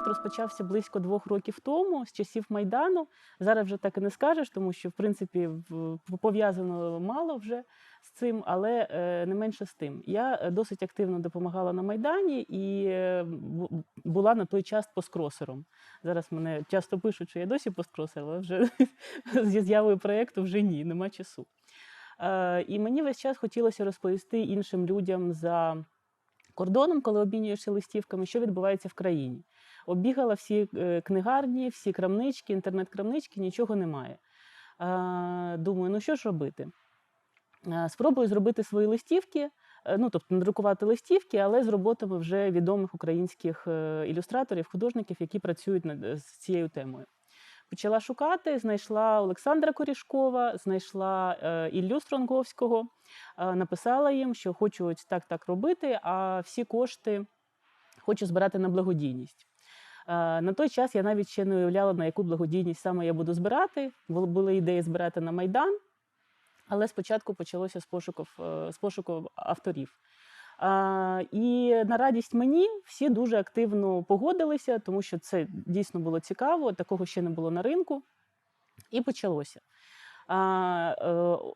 проект розпочався близько двох років тому, з часів Майдану. Зараз вже так і не скажеш, тому що в принципі пов'язано мало вже з цим, але е, не менше з тим. Я досить активно допомагала на Майдані і е, була на той час посткросером. Зараз мене часто пишуть, що я досі посткросер, але вже зі з'явою проєкту вже ні, нема часу. Е, І мені весь час хотілося розповісти іншим людям за кордоном, коли обмінюєшся листівками, що відбувається в країні. Оббігала всі е, книгарні, всі крамнички, інтернет-крамнички, нічого немає. Думаю, ну що ж робити? Спробую зробити свої листівки, е, ну тобто надрукувати листівки, але з роботами вже відомих українських е, ілюстраторів, художників, які працюють над з цією темою. Почала шукати, знайшла Олександра Корішкова, знайшла Іллю Стронговського, написала їм, що хочу ось так так робити, а всі кошти хочу збирати на благодійність. Е, На той час я навіть ще не уявляла, на яку благодійність саме я буду збирати. Були ідеї збирати на Майдан, але спочатку почалося з пошуків, е, з пошуку авторів. І на радість мені всі дуже активно погодилися, тому що це дійсно було цікаво, такого ще не було на ринку. І почалося. Е,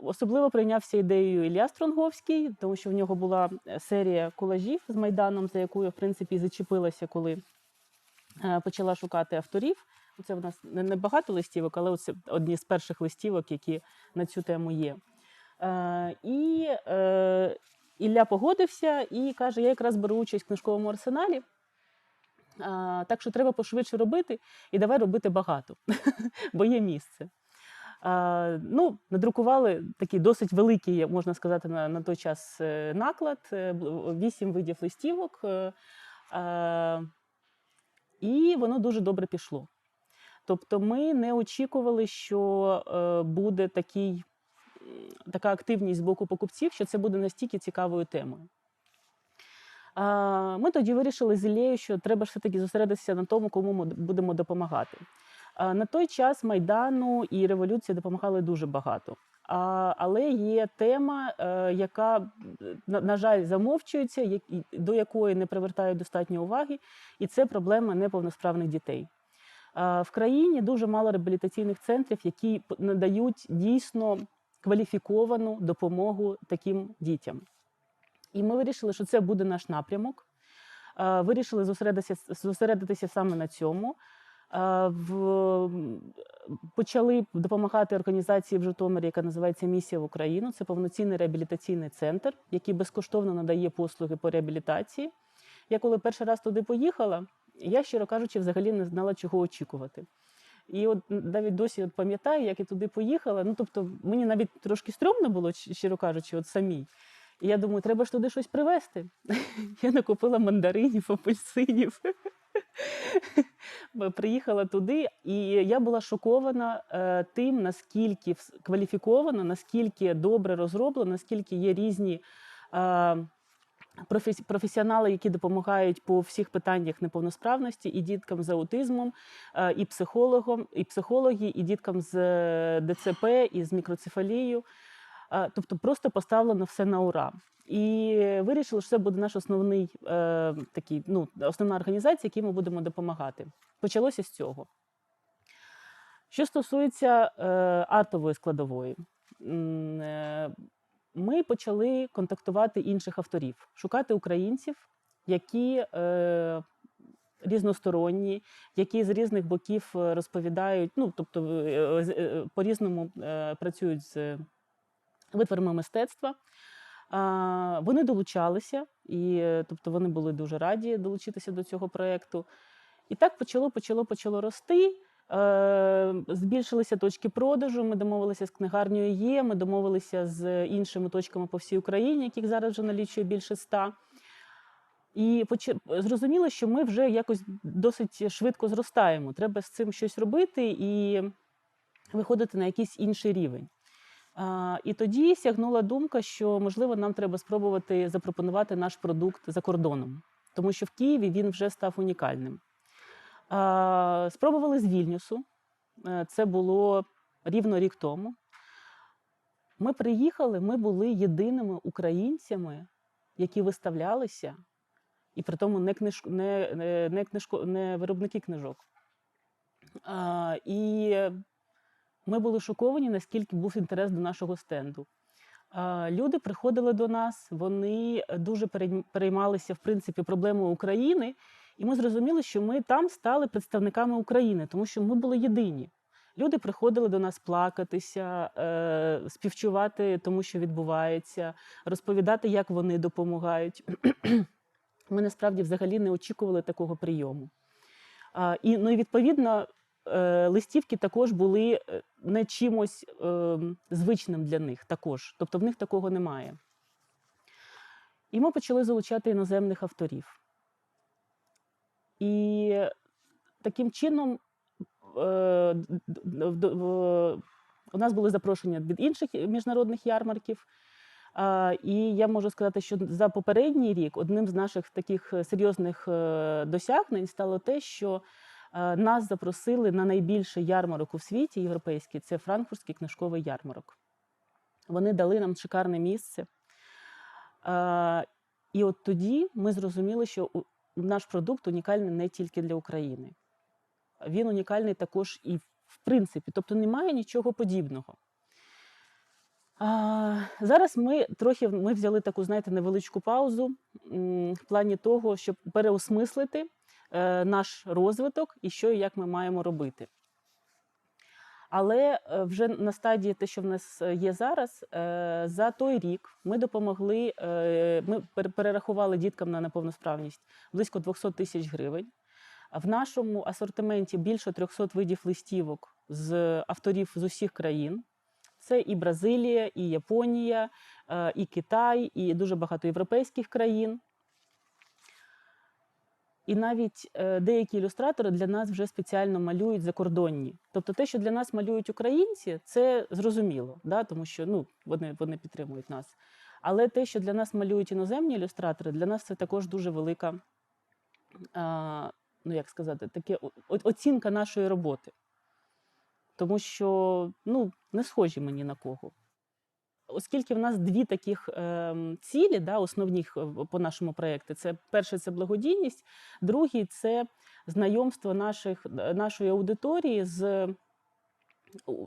особливо прийнявся ідеєю Ілля Стронговський, тому що в нього була серія колажів з Майданом, за яку я, в принципі, зачепилася, коли почала шукати авторів. Це в нас не багато листівок, але це одні з перших листівок, які на цю тему є. Е, і е, Ілля погодився і каже: я якраз беру участь в книжковому арсеналі. Так що треба пошвидше робити, і давай робити багато, бо є місце. Ну, надрукували такий досить великий, можна сказати, на, на той час е, наклад, е, вісім видів листівок, е, і воно дуже добре пішло. Тобто ми не очікували, що е, буде такий, така активність з боку покупців, що це буде настільки цікавою темою. Ми тоді вирішили з Іллею, що треба ж все-таки зосередитися на тому, кому ми будемо допомагати. На той час Майдану і революції допомагали дуже багато. Але є тема, е, яка, на, жаль, замовчується, до якої не привертають достатньо уваги, і це проблема неповносправних дітей. В країні дуже мало реабілітаційних центрів, які надають дійсно кваліфіковану допомогу таким дітям. І ми вирішили, що це буде наш напрямок. Вирішили зосередитися, зосередитися саме на цьому. Е, В... Почали допомагати організації в Житомирі, яка називається Місія в Україну. Це повноцінний реабілітаційний центр, який безкоштовно надає послуги по реабілітації. Я коли перший раз туди поїхала, я, щиро кажучи, взагалі не знала, чого очікувати. І от навіть досі от пам'ятаю, як я туди поїхала. Ну, тобто, мені навіть трошки стрьомно було, щиро кажучи, от самій. І я думаю, треба ж туди щось привезти. Я накупила мандаринів, апельсинів. Приїхала туди, і я була шокована е, тим, наскільки кваліфіковано, наскільки добре розроблено, наскільки є різні е, професі- професіонали, які допомагають по всіх питаннях неповносправності, і діткам з аутизмом, е, і психологам, і психологи, і діткам з ДЦП, і з мікроцефалією. Е, Тобто просто поставлено все на ура. І вирішили, що це буде наш основний е, такий, ну, основна організація, якій ми будемо допомагати. Почалося з цього. Що стосується е, артової складової, е, ми почали контактувати інших авторів, шукати українців, які е, різносторонні, які з різних боків е, розповідають, ну тобто е, е, по-різному е, працюють з витворами мистецтва. Вони долучалися, і тобто вони були дуже раді долучитися до цього проєкту. І так почало, почало, почало рости. Е, Збільшилися точки продажу. Ми домовилися з книгарнею Є, ми домовилися з іншими точками по всій Україні, яких зараз вже налічує більше ста. І зрозуміло, що ми вже якось досить швидко зростаємо. Треба з цим щось робити і виходити на якийсь інший рівень. І тоді сягнула думка, що можливо нам треба спробувати запропонувати наш продукт за кордоном, тому що в Києві він вже став унікальним. Спробували з Вільнюсу. Е, Це було рівно рік тому. Ми приїхали, ми були єдиними українцями, які виставлялися і при тому не, книж... не, не, не, книжко... не виробники книжок. А, і ми були шоковані, наскільки був інтерес до нашого стенду. Люди приходили до нас, вони дуже переймалися в принципі проблемою України, і ми зрозуміли, що ми там стали представниками України, тому що ми були єдині. Люди приходили до нас плакатися, е, співчувати тому, що відбувається, розповідати, як вони допомагають. Ми насправді взагалі не очікували такого прийому. І, ну, і відповідно, е, листівки також були е, не чимось е, звичним для них також. Тобто в них такого немає. І ми почали залучати іноземних авторів. І таким чином е, у нас були запрошення від інших міжнародних ярмарків. І я можу сказати, що за попередній рік одним з наших таких е, серйозних е, досягнень стало те, що е, нас запросили на найбільший ярмарок у світі європейський це Франкфуртський книжковий ярмарок. Вони дали нам шикарне місце. І от тоді ми зрозуміли, що наш продукт унікальний не тільки для України. Він унікальний також і в принципі, тобто немає нічого подібного. А, зараз ми трохи ми взяли таку, знаєте, невеличку паузу в плані того, щоб переосмислити е, наш розвиток і що і як ми маємо робити. Але е, вже на стадії те, що в нас е, є зараз, е, за той рік ми допомогли, е, ми перерахували діткам на неповносправність близько 200 тисяч гривень. В нашому асортименті більше 300 видів листівок з авторів з усіх країн. Це і Бразилія, і Японія, е, і Китай, і дуже багато європейських країн. І навіть е, деякі ілюстратори для нас вже спеціально малюють закордонні. Тобто те, що для нас малюють українці, це зрозуміло, да? тому що ну, вони, вони підтримують нас. Але те, що для нас малюють іноземні ілюстратори, для нас це також дуже велика, а, ну як сказати, таке оцінка нашої роботи. Тому що ну, не схожі ми ні на кого. Оскільки в нас дві таких ем, цілі, да, основних е, по нашому проєкту, це перше це благодійність, другий це знайомство наших, е, нашої аудиторії з.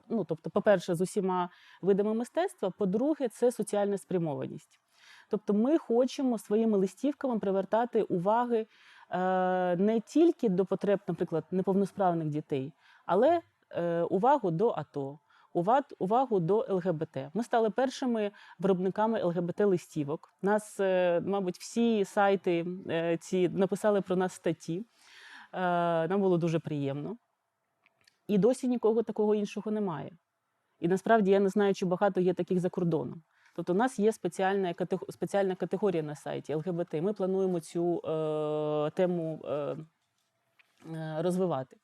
Ну, тобто, по-перше, з усіма видами мистецтва, по-друге, це соціальна спрямованість. Тобто, ми хочемо своїми листівками привертати уваги е, не тільки до потреб, наприклад, неповносправних дітей, але увагу до АТО, увагу до ЛГБТ. Ми стали першими виробниками ЛГБТ-листівок. Нас, е, мабуть, всі сайти е, ці написали про нас статті. Е, Нам було дуже приємно. І досі нікого такого іншого немає. І насправді я не знаю, чи багато є таких за кордоном. Тобто, у нас є спеціальна, спеціальна категорія на сайті ЛГБТ. Ми плануємо цю е, тему е, розвивати.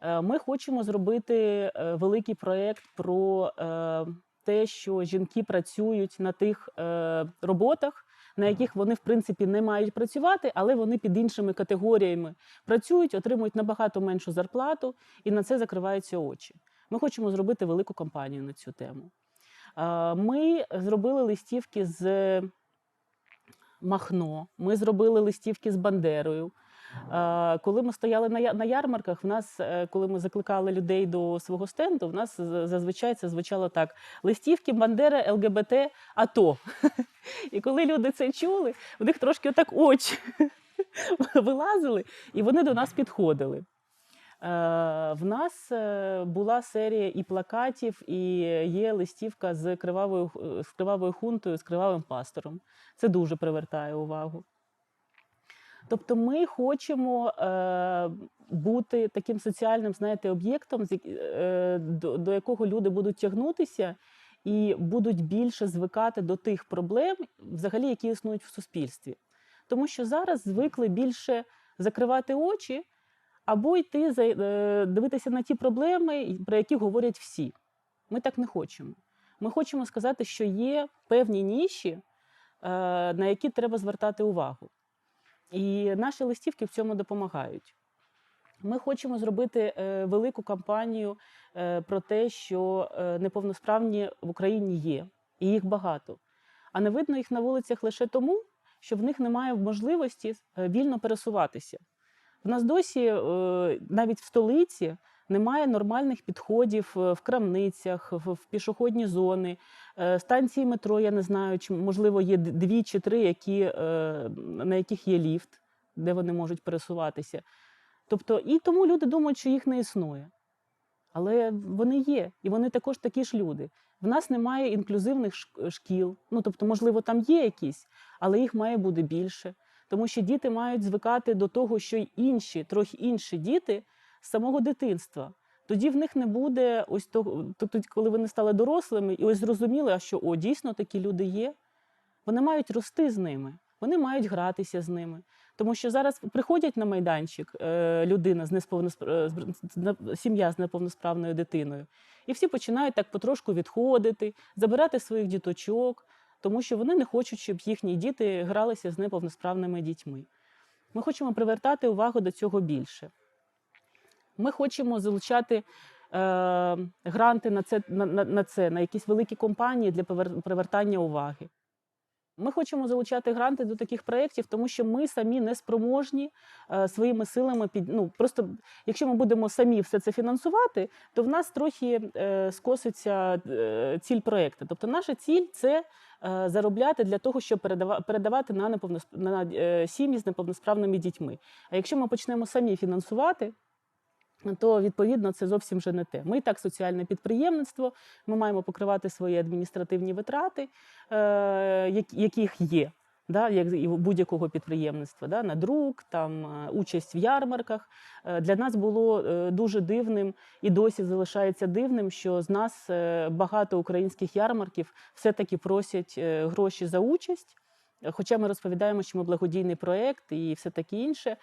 Е, Ми хочемо зробити е, великий проєкт про е, те, що жінки працюють на тих роботах, на яких вони в принципі не мають працювати, але вони під іншими категоріями працюють, отримують набагато меншу зарплату, і на це закриваються очі. Ми хочемо зробити велику кампанію на цю тему. Ми зробили листівки з Махно, ми зробили листівки з Бандерою. Е, Коли ми стояли на ярмарках, в нас, е, коли ми закликали людей до свого стенду, в нас зазвичай це звучало так: листівки, Бандера, ЛГБТ, АТО. І коли люди це чули, в них трошки отак очі вилазили, і вони до нас підходили. Е, В нас була серія і плакатів, і є листівка з кривавою, з кривавою хунтою, з кривавим пастором. Це дуже привертає увагу. Тобто ми хочемо е, бути таким соціальним, знаєте, об'єктом, е, до, до якого люди будуть тягнутися і будуть більше звикати до тих проблем, взагалі, які існують в суспільстві. Тому що зараз звикли більше закривати очі або йти е, дивитися на ті проблеми, про які говорять всі. Ми так не хочемо. Ми хочемо сказати, що є певні ніші, е, на які треба звертати увагу. І наші листівки в цьому допомагають. Ми хочемо зробити е, велику кампанію е, про те, що е, неповносправні в Україні є, і їх багато. А не видно їх на вулицях лише тому, що в них немає можливості вільно пересуватися. В нас досі навіть в столиці немає нормальних підходів в крамницях, в пішохідні зони, станції метро. Я не знаю, чи можливо є дві чи три, які, е, на яких є ліфт, де вони можуть пересуватися. Тобто, і тому люди думають, що їх не існує. Але вони є, і вони також такі ж люди. В нас немає інклюзивних шкіл. Ну тобто, можливо, там є якісь, але їх має бути більше. Тому що діти мають звикати до того, що й інші, трохи інші діти з самого дитинства. Тоді в них не буде ось того, тобто, коли вони стали дорослими, і ось зрозуміли, що о, дійсно такі люди є. Вони мають рости з ними, вони мають гратися з ними. Тому що зараз приходять на майданчик е, людина з е, сім'я з неповносправною дитиною, і всі починають так потрошку відходити, забирати своїх діточок, тому що вони не хочуть, щоб їхні діти гралися з неповносправними дітьми. Ми хочемо привертати увагу до цього більше. Ми хочемо залучати е, гранти на це, на, на, на це, на якісь великі компанії для привер- привертання уваги. Ми хочемо залучати гранти до таких проєктів, тому що ми самі не спроможні е, своїми силами під ну просто якщо ми будемо самі все це фінансувати, то в нас трохи е, скоситься е, ціль проєкту. Тобто, наша ціль це е, заробляти для того, щоб передава, передавати на неповносп... на е, сім'ї з неповносправними дітьми. А якщо ми почнемо самі фінансувати, то відповідно це зовсім вже не те. Ми так соціальне підприємництво, ми маємо покривати свої адміністративні витрати, е, яких є. Да, як будь-якого підприємництва, да, на друк, там е, участь в ярмарках. Е, Для нас було дуже дивним і досі залишається дивним, що з нас багато українських ярмарків все-таки просять гроші за участь. Хоча ми розповідаємо, що ми благодійний проєкт і все таке інше.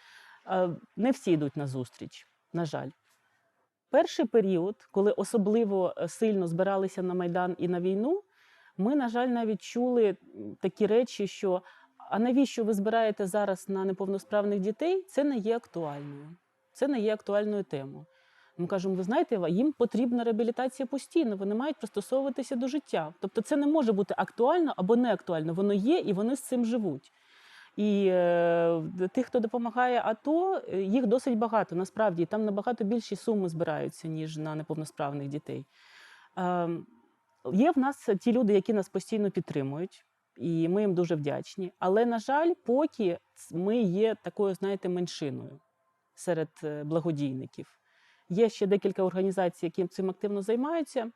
Не всі йдуть на зустріч, на жаль. Перший період, коли особливо е, сильно збиралися на Майдан і на війну, ми, на жаль, навіть чули такі речі, що а навіщо ви збираєте зараз на неповносправних дітей? Це не є актуальною. Це не є актуальною темою. Ми кажемо, ви знаєте, їм потрібна реабілітація постійно, вони мають пристосовуватися до життя. Тобто це не може бути актуально або не актуально. Воно є і вони з цим живуть. І е, тих, хто допомагає АТО, е, їх досить багато. Насправді там набагато більші суми збираються, ніж на неповносправних дітей. Е, є в нас ті люди, які нас постійно підтримують, і ми їм дуже вдячні. Але, на жаль, поки ми є такою, знаєте, меншиною серед е, благодійників. Є ще декілька організацій, які цим активно займаються,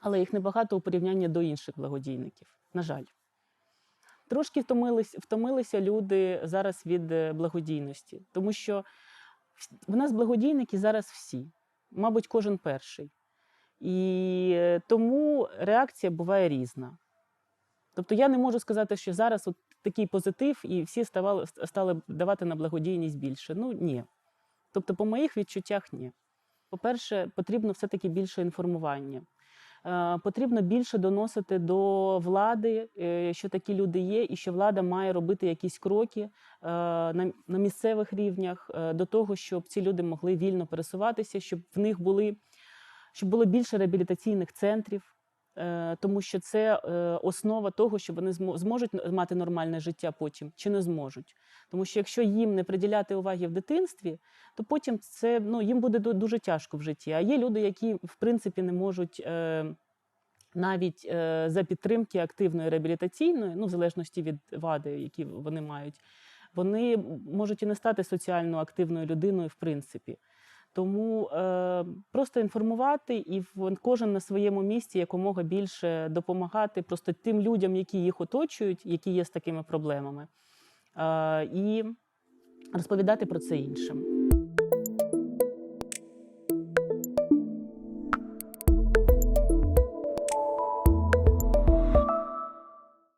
але їх небагато у порівнянні до інших благодійників. На жаль. Трошки втомились, втомилися люди зараз від е, благодійності, тому що в нас благодійники зараз всі, мабуть, кожен перший. І е, тому реакція буває різна. Тобто я не можу сказати, що зараз от такий позитив, і всі ставали, стали давати на благодійність більше. Ну ні. Тобто, по моїх відчуттях ні. По-перше, потрібно все-таки більше інформування. Е, Потрібно більше доносити до влади, е, що такі люди є, і що влада має робити якісь кроки е, на, місцевих рівнях до того, щоб ці люди могли вільно пересуватися, щоб в них були щоб було більше реабілітаційних центрів, тому що це е, основа того, що вони зможуть мати нормальне життя потім чи не зможуть. Тому що якщо їм не приділяти уваги в дитинстві, то потім це ну їм буде дуже тяжко в житті. А є люди, які в принципі не можуть. Е, навіть е, за підтримки активної реабілітаційної, ну в залежності від вади, які вони мають, вони можуть і не стати соціально активною людиною, в принципі. Тому е, просто інформувати і кожен на своєму місці якомога більше допомагати просто тим людям, які їх оточують, які є з такими проблемами, е, і розповідати про це іншим.